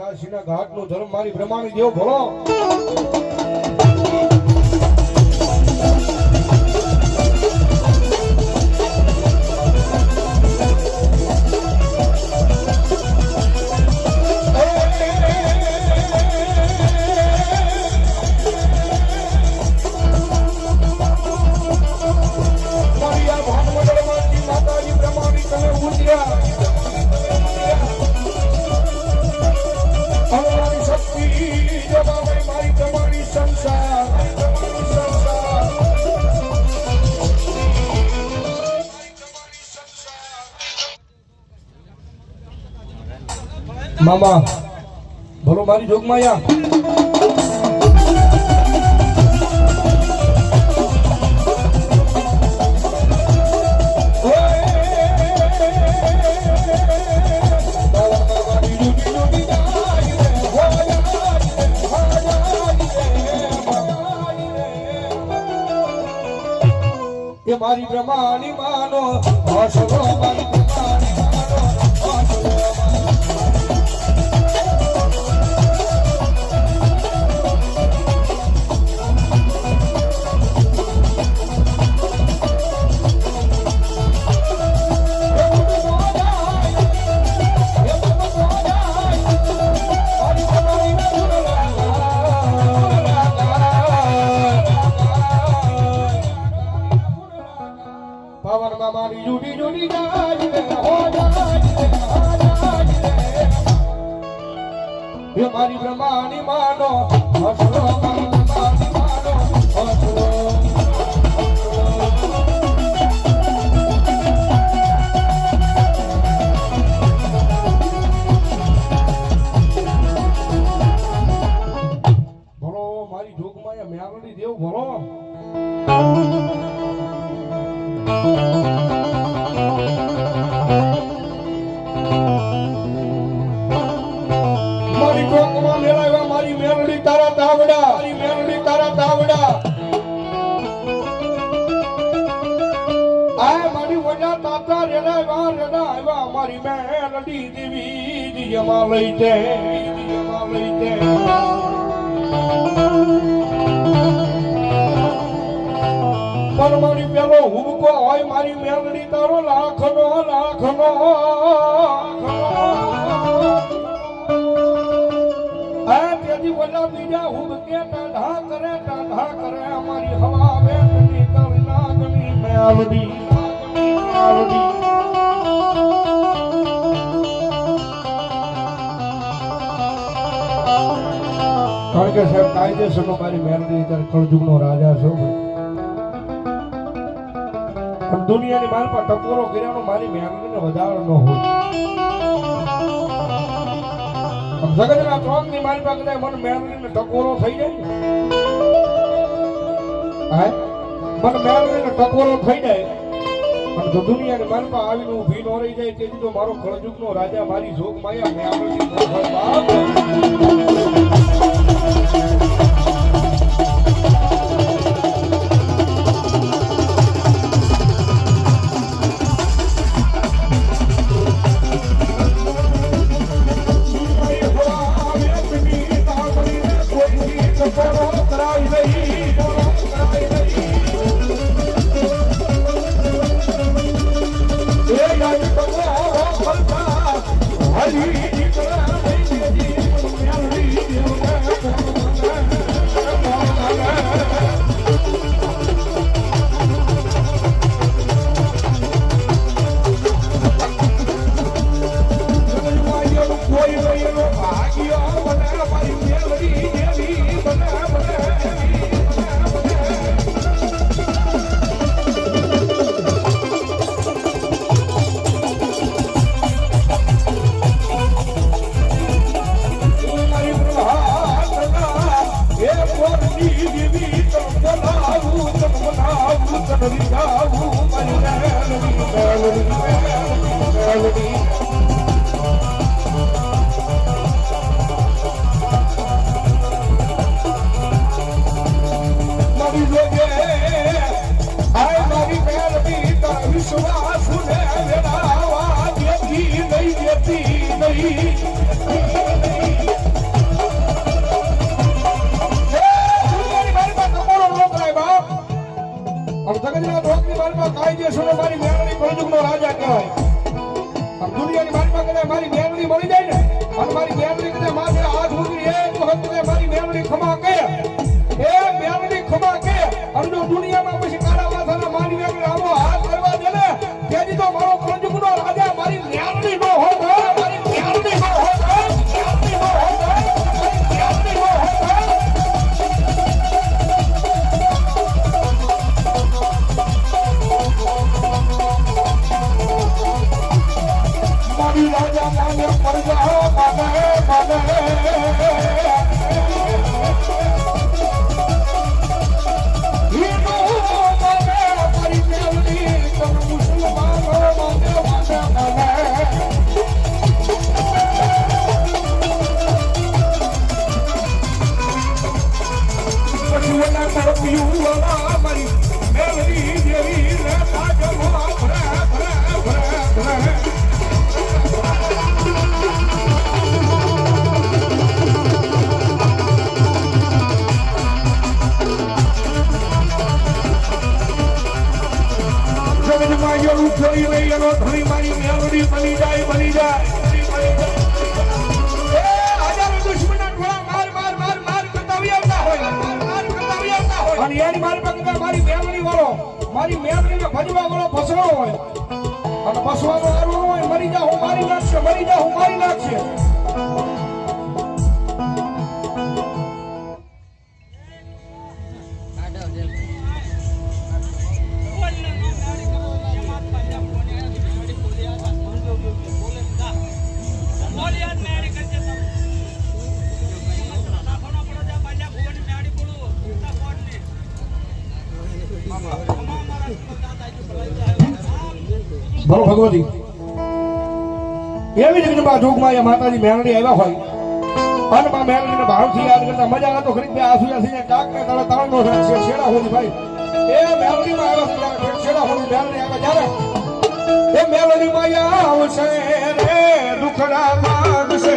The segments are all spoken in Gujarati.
જોગમાયા ઘાટ નો ધર્મ મારી બ્રહ્માણી દેવ ભલો મામા ભલો મારી જોગમાં યા મારી બ્રહ્માની માનો હસલો મારી દેવી લઈ દે દિયમાં લઈ તે પણ મારી પેલો હુબકો હોય મારી મેલડી તારો લાખનો લાખનો આ તેથી વડા બીજા હુબકે ટાઢા કરે ટાઢા કરે અમારી હવા બેઠની કવિ નાગની મેલડી મેલડી કારણ કે સાહેબ કાયદેસરનો મારી મેલડી ત્યારે ખળજુગનો રાજા છો પણ દુનિયાની મારી પર ટકોરો કર્યાનો મારી મેલડીને વધારો ન હોય. જગતના ચોકની મારી પાસે કદાચ મને મેલડીને ટકોરો થઈ જાય હા? મને મેલડીને ટકોરો થઈ જાય. પણ દુનિયાની મારી પાસે આવીને ઊભી ન રહી જાય, તેથી તો મારો કળજુગનો રાજા મારી જોગ માયા Thank you. already. Mami loge, ay mami pyar bhi ta vishwas hune mera awaaz yati nahi yati nahi. I'm talking about talking about my ideas on my marriage. જગતમાં જેવું લઈ એનો ધણી મારી મેલડી બની જાય બની જાય માર મેલડીને ભજવા વાળો ફસવાનો હોય અને ફસવાનો હારવાનો હોય મરી જા હું મારી નાખશે મરી જા હું મારી નાખશે ભગવતી. એવી જ રીતે જોગમાં માતાજી મેલડી આવ્યા હોય. અને માં મેલડીને ભાવથી યાદ કરતા મજા આવતો ખરી બે આસુ આસીને કાક ને તારા તાળનો છે છેડા હોય ભાઈ. એ મેલડીમાં આવ્યા છે છેડા હોલી મેલડી આવ્યા જ્યારે એ મેલડી માં આવશે રે, દુખડા માંગશે.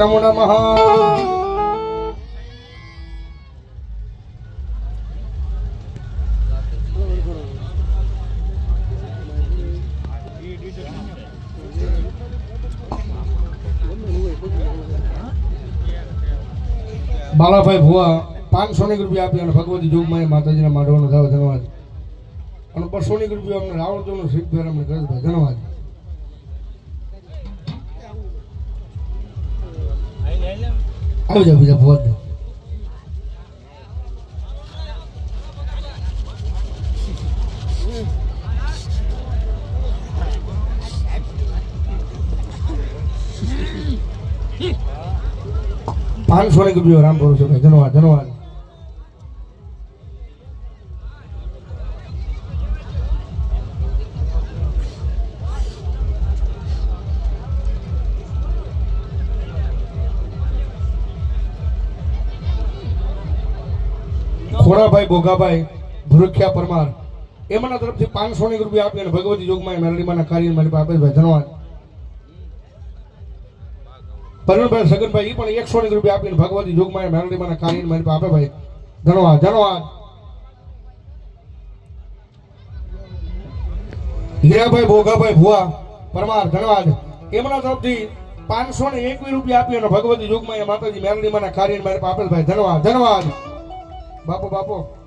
ચામુંડા મહા બાલાભાઈ ભુવા, પાંચસો ની રૂપિયા આપી અને ભગવતી જોગમાં માતાજીના માંડવાનો થાવ ધન્યવાદ. અને બસો ની રૂપિયા અમને રાવણ જોનો શીખ ફેર અમને ધન્યવાદ. આવી જાવ બીજા ફોન પાંચસો ને રૂપિયા રામ ભરોસે ભાઈ ધન્યવાદ ધન્યવાદ ભોગાભાઈ ભુરખ્યા પરમાર. એમના તરફથી પાંચસો ની રૂપિયા આપી અને ભગવતી જોગમાં મેરડીમાંના કાર્ય મારી પાસે ધન્યવાદ. પરણભાઈ સગનભાઈ એ પણ એકસો ની રૂપિયા આપીને ભગવતી જોગમાં મેરડીમાંના કાર્ય મારી પાસે ભાઈ ધન્યવાદ ધન્યવાદ. હીરાભાઈ, ભોગાભાઈ, ભુવા, પરમાર, ધન્યવાદ. એમના તરફથી પાંચસો ને એકવીસ રૂપિયા આપી અને ભગવતી જોગમાં માતાજી મેરડીમાંના કાર્ય મારી પાસે ભાઈ ધન્યવાદ ધન્યવાદ. બાપો, બાપુ.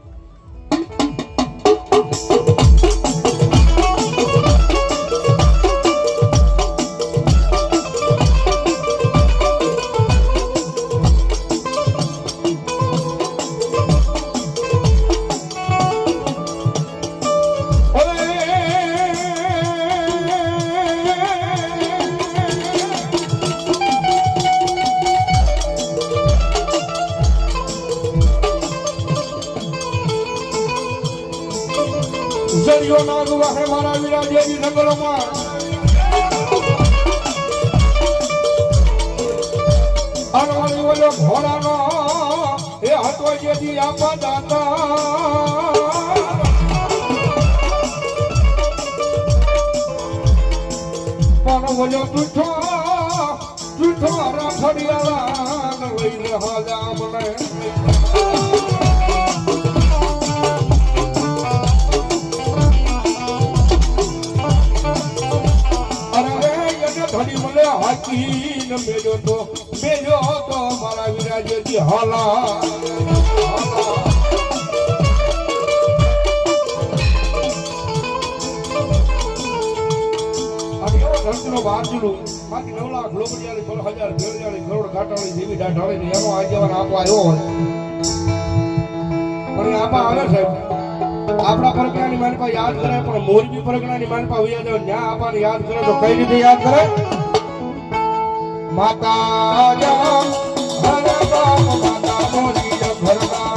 જરિયો નાગ વાહે મારા વીરા દેવી જંગલોમાં અનવળી ઓલો ઘોડાનો એ હતો જેથી આપા દાતા પણ ઓલો તુઠો તુઠો રાખડિયાળા લઈ રહ્યા ગામને હાલા બારજુલું બાકી નવ લાખ લોબડિયાળી સોળ હજાર ભેળજાળી કરોડ ઘાટાળી, જેવી ડાઢાળી ને એનો આગેવાન આપવા આવ્યો હોય. પણ આવે છે. આપણા પરગણાની માનપા યાદ કરે, પણ મોરબી પરગણાની માનપા વૈયા જાવ, ન્યા આપાને યાદ કરે તો કઈ રીતે યાદ કરે? માતા બાપ માતા મોરી ભરતા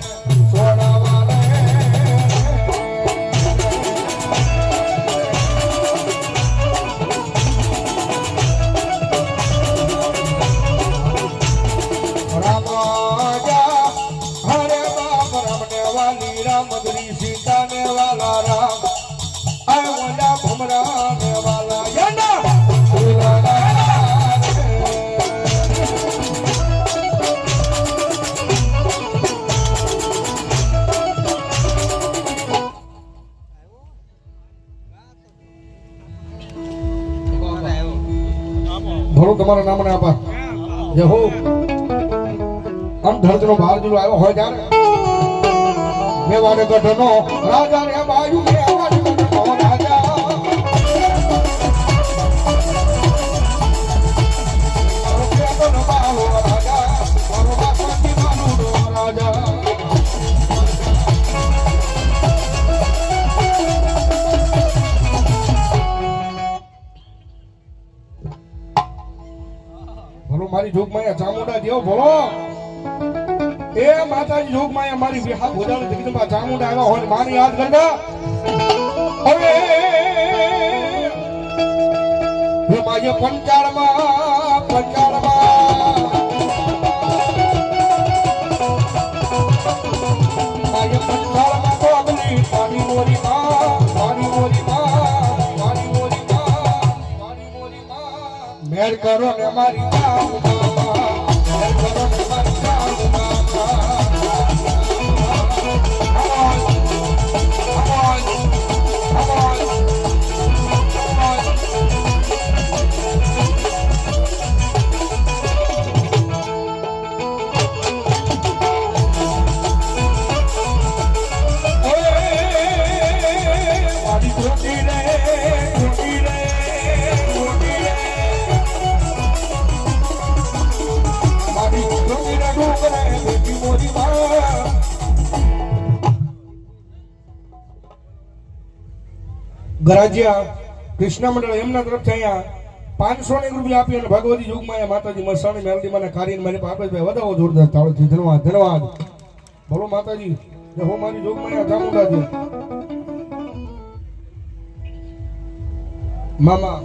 So ભલો તમારા નામને આપા જે હો. આમ ધરતીનો બહાર જુલો આવ્યો હોય ત્યારે. મેવાડ ગઢનો રાજા રે બાજુ મારી જોગમાયા ચામુંડા દેવ ભલો એ માતાજી જોગમાયા મારી વિહા ભોજાની જગતમાં ચામુંડા આવ્યા હોય મારી યાદ કરતા હવે હે માય પંચાળમાં પંચાળમાં. માય પંચાળમાં તો અગલી પાણી મોરી મેર કરો ને મારી ગરાજ્યા કૃષ્ણ મંડળ એમના તરફથી અહીંયા પાંચસો ની રૂપિયા આપી અને ભગવતી યુગમાં માતાજી મસાણી મેલડી મને કાર્ય મારી પાપેશભાઈ ભાઈ વધાવો જોરદાર તાળોથી. ધન્યવાદ ધન્યવાદ. બોલો માતાજી હું મારી જોગમાં ચામુંડા મામા.